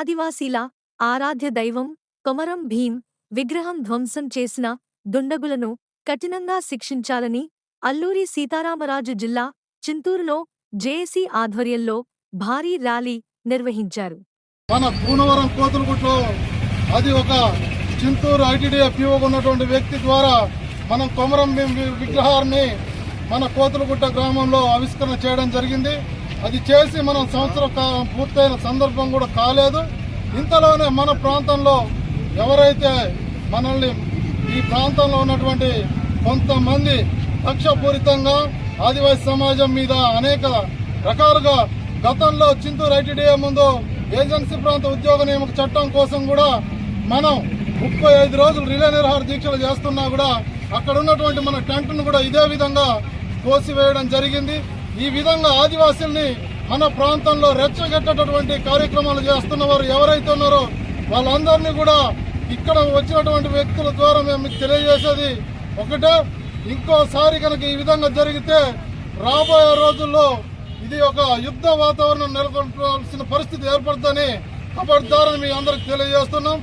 ఆదివాసీల ఆరాధ్య దైవం కొమరం భీం విగ్రహం ధ్వంసం చేసిన దుండగులను కఠినంగా శిక్షించాలని అల్లూరి సీతారామరాజు జిల్లా చింతూరులో జేఏసీ ఆధ్వర్యంలో భారీ ర్యాలీ నిర్వహించారు. మన కూనవరం కోతులగుట్లో అది ఒక చింతూరు ఐటీడీఏ పిఓ ఉన్నటువంటి వ్యక్తి ద్వారా మనం కొమరం విగ్రహాన్ని మన కోతులగుట్ట గ్రామంలో ఆవిష్కరణ చేయడం జరిగింది. అది చేసి మనం సంవత్సరం కాలం పూర్తయిన సందర్భం కూడా కాలేదు. ఇంతలోనే మన ప్రాంతంలో ఎవరైతే మనల్ని ఈ ప్రాంతంలో ఉన్నటువంటి కొంతమంది పక్షపూరితంగా ఆదివాసీ సమాజం మీద అనేక రకాలుగా గతంలో చింతూరు ఐటీడీఏ ముందు ఏజెన్సీ ప్రాంత ఉద్యోగ నియామక చట్టం కోసం కూడా మనం ముప్పై ఐదు రోజులు రిలే నిర్హార దీక్షలు చేస్తున్నా కూడా అక్కడ ఉన్నటువంటి మన టెంట్ను కూడా ఇదే విధంగా కోసివేయడం జరిగింది. ఈ విధంగా ఆదివాసుల్ని మన ప్రాంతంలో రెచ్చగెట్టేటటువంటి కార్యక్రమాలు చేస్తున్న వారు ఎవరైతే ఉన్నారో వాళ్ళందరినీ కూడా ఇక్కడ వచ్చినటువంటి వ్యక్తుల ద్వారా మేము మీకు తెలియజేసేది ఒకటే. ఇంకోసారి కనుక ఈ విధంగా జరిగితే రాబోయే రోజుల్లో ఇది ఒక యుద్ధ వాతావరణం నెలకొల్పాల్సిన పరిస్థితి ఏర్పడుతుందని అబద్ధారని మీ అందరికి తెలియజేస్తున్నాం.